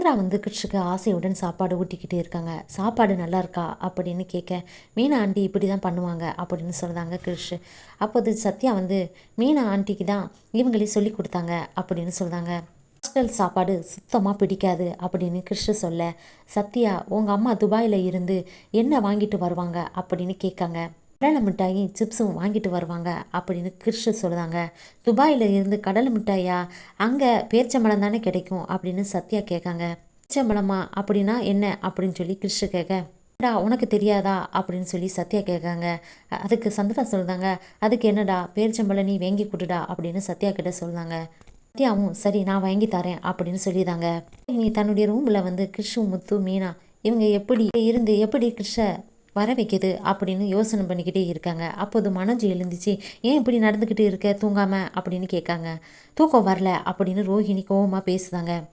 சந்திரா வந்து கிருஷ்ணுக்கு ஆசையுடன் சாப்பாடு ஊட்டிக்கிட்டே இருக்காங்க. சாப்பாடு நல்லா இருக்கா அப்படின்னு கேட்க மீனா ஆண்டி இப்படி தான் பண்ணுவாங்க அப்படின்னு சொல்கிறாங்க கிருஷ். அப்போது சத்யா வந்து மீனா ஆண்டிக்கு தான் இவங்களே சொல்லி கொடுத்தாங்க அப்படின்னு சொல்கிறாங்க ஹாஸ்டல் சாப்பாடு சுத்தமாக பிடிக்காது அப்படின்னு கிருஷ்ண சொல்ல சத்யா உங்கள் அம்மா துபாயில் இருந்து என்ன வாங்கிட்டு வருவாங்க? அப்படின்னு கேட்காங்க கடலை மிட்டாயும் சிப்ஸும் வாங்கிட்டு வருவாங்க அப்படின்னு கிருஷ்ண சொல்லுதாங்க. துபாயில் இருந்து கடலை மிட்டாயா அங்கே பேர்ச்சம்பழம் தானே கிடைக்கும் அப்படின்னு சத்யா கேட்காங்க. பேர்ச்சம்பழமா அப்படின்னா என்ன? அப்படின்னு சொல்லி கிருஷ்ண கேட்கடா உனக்கு தெரியாதா? அப்படின்னு சொல்லி சத்யா கேட்காங்க. அதுக்கு சந்திரா சொல்லுதாங்க அதுக்கு என்னடா பேர்ச்சம்பழம் நீ வாங்கி கொடுடா அப்படின்னு சத்யா கிட்ட சொல்லுதாங்க. சத்யாவும் சரி நான் வாங்கி தரேன் அப்படின்னு சொல்லிதாங்க. நீ தன்னுடைய ரூமில் வந்து கிருஷ்ணு முத்து மீனா இவங்க எப்படி இருந்து எப்படி கிருஷ்ண வர வைக்கிது அப்படின்னு யோசனை பண்ணிக்கிட்டே இருக்காங்க. அப்போது மனோஜ் எழுந்துச்சு ஏன் இப்படி நடந்துக்கிட்டு இருக்க? தூங்காம? அப்படின்னு கேட்காங்க. தூக்கம் வரல அப்படின்னு ரோஹிணி கோவமாக பேசுதாங்க.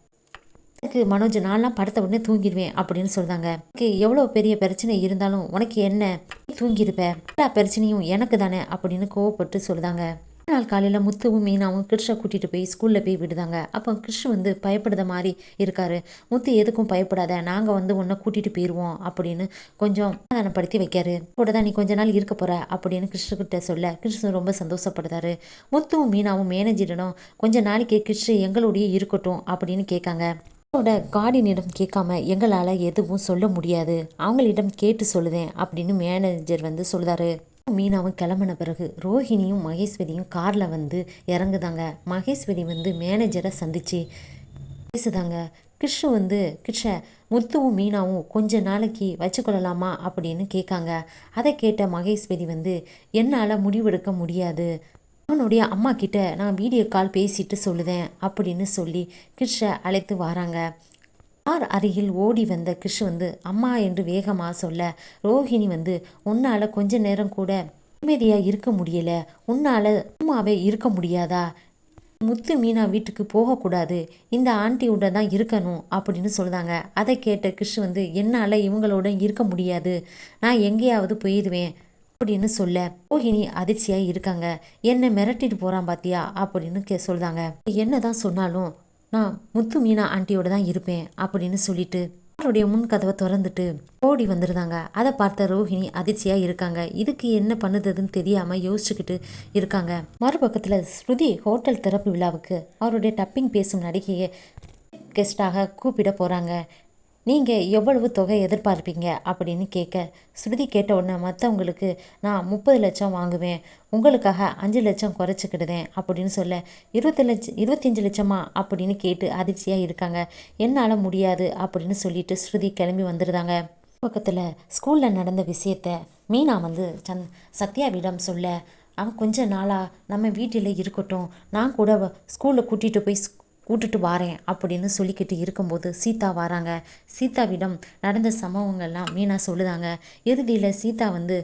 எனக்கு மனோஜ் நான்லாம் படுத்த உடனே தூங்கிடுவேன் அப்படின்னு சொல்கிறாங்க எனக்கு எவ்வளோ பெரிய பிரச்சனை இருந்தாலும் உனக்கு என்ன? தூங்கியிருப்ப எல்லா பிரச்சனையும் எனக்கு தானே? அப்படின்னு கோவப்பட்டு சொல்கிறாங்க நாள் காலையில் முத்துவும் மீனாவும் கிருஷ்ணை கூட்டிகிட்டு போய் ஸ்கூலில் போய் விடுதாங்க. அப்போ கிருஷ்ண வந்து பயப்படுத மாதிரி இருக்காரு. முத்து எதுக்கும் பயப்படாத. நாங்கள் வந்து உன்னை கூட்டிகிட்டு போயிடுவோம் அப்படின்னு கொஞ்சம் சமாதானப்படுத்தி வைக்காரு. கூட தான் நீ கொஞ்ச நாள் இருக்க போகிற அப்படின்னு கிருஷ்ணகிட்ட சொல்ல கிருஷ்ணன் ரொம்ப சந்தோஷப்படுதாரு முத்துவும் மீனாவும் மேனேஜரிடம் கொஞ்ச நாளைக்கு கிருஷ்ண எங்களுடைய இருக்கட்டும் அப்படின்னு கேட்காங்க. அவனோட கார்டினிடம் கேட்காம எங்களால் எதுவும் சொல்ல முடியாது. அவங்களிடம் கேட்டு சொல்லுதேன் அப்படின்னு மேனேஜர் வந்து சொல்லுதாரு மீனாவும் கிளம்பின பிறகு ரோஹிணியும் மகேஸ்வரியும் காரில் வந்து இறங்குதாங்க. மகேஸ்வரி வந்து மேனேஜரை சந்தித்து பேசுதாங்க. கிருஷ்ண வந்து கிருஷ்ண முத்துவும் மீனாவும் கொஞ்ச நாளைக்கு வச்சுக்கொள்ளலாமா? அப்படின்னு கேட்காங்க. அதை கேட்ட மகேஸ்வரி வந்து என்னால் முடிவெடுக்க முடியாது. அவனுடைய அம்மா கிட்ட நான் வீடியோ கால் பேசிட்டு சொல்லுதேன் அப்படின்னு சொல்லி கிருஷ்ண அழைத்து வராங்க. கார் அருகில் ஓடி வந்த கிஷ் வந்து அம்மா என்று வேகமாக சொல்ல ரோஹிணி வந்து உன்னால் கொஞ்ச நேரம் கூட நிம்மதியாக இருக்க முடியல. உன்னால் அம்மாவே இருக்க முடியாதா? முத்து மீனா வீட்டுக்கு போகக்கூடாது. இந்த ஆண்டியோட தான் இருக்கணும் அப்படின்னு சொல்கிறாங்க அதை கேட்ட கிஷ் வந்து என்னால் இவங்களோட இருக்க முடியாது. நான் எங்கேயாவது போயிடுவேன் அப்படின்னு சொல்ல ரோஹிணி அதிர்ச்சியாக இருக்காங்க. என்னை மிரட்டிட்டு போகிறான் பாத்தியா? அப்படின்னு கே சொல்கிறாங்க என்ன தான் சொன்னாலும் நான் முத்து மீனா ஆண்டியோட தான் இருப்பேன் அப்படின்னு சொல்லிட்டு அவருடைய முன் கதவை திறந்துட்டு ஓடி வந்துருந்தாங்க. அதை பார்த்த ரோஹிணி அதிர்ச்சியாக இருக்காங்க. இதுக்கு என்ன பண்ணுதுன்னு தெரியாமல் யோசிச்சுக்கிட்டு இருக்காங்க. மறுபக்கத்தில் ஸ்ருதி ஹோட்டல் திறப்பு விழாவுக்கு அவருடைய டப்பிங் பேசும் நடிகையை கெஸ்டாக கூப்பிட போகிறாங்க நீங்கள் எவ்வளவு தொகை எதிர்பார்ப்பீங்க அப்படின்னு கேட்க ஸ்ருதி கேட்ட உடனே மற்றவங்களுக்கு நான் முப்பது லட்சம் வாங்குவேன். உங்களுக்காக அஞ்சு லட்சம் குறைச்சிக்கிடுதேன் அப்படின்னு சொல்ல இருபத்தி லட்சம் இருபத்தஞ்சு லட்சமா? அப்படின்னு கேட்டு அதிர்ச்சியாக இருக்காங்க. என்னால் முடியாது அப்படின்னு சொல்லிட்டு ஸ்ருதி கிளம்பி வந்துடுதாங்க பக்கத்தில் ஸ்கூலில் நடந்த விஷயத்த மீனா வந்து சந் சத்யாவிடம் சொல்ல அவன் கொஞ்ச நாளாக நம்ம வீட்டில் இருக்கட்டும். நான் கூட ஸ்கூலில் கூட்டிகிட்டு போய் கூட்டுட்டு வாரேன் அப்படின்னு சொல்லிக்கிட்டு இருக்கும்போது சீதா வராங்க. சீதாவிடம் நடந்த சம்பவங்கள்லாம் மீனா சொல்லுதாங்க. இறுதியில் சீதா வந்து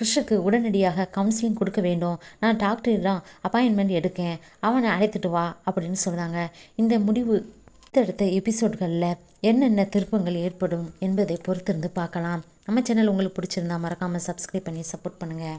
கிருஷ்ணுக்கு உடனடியாக கவுன்சிலிங் கொடுக்க வேண்டும். நான் டாக்டரிடம் அப்பாயின்மெண்ட் எடுக்கேன். அவனை அழைத்துட்டு வா அப்படின்னு சொல்லுதாங்க. இந்த முடிவு அடுத்தடுத்த எபிசோட்களில் என்னென்ன திருப்பங்கள் ஏற்படும் என்பதை பொறுத்திருந்து பார்க்கலாம். நம்ம சேனல் உங்களுக்கு பிடிச்சிருந்தா மறக்காமல் சப்ஸ்கிரைப் பண்ணி சப்போர்ட் பண்ணுங்கள்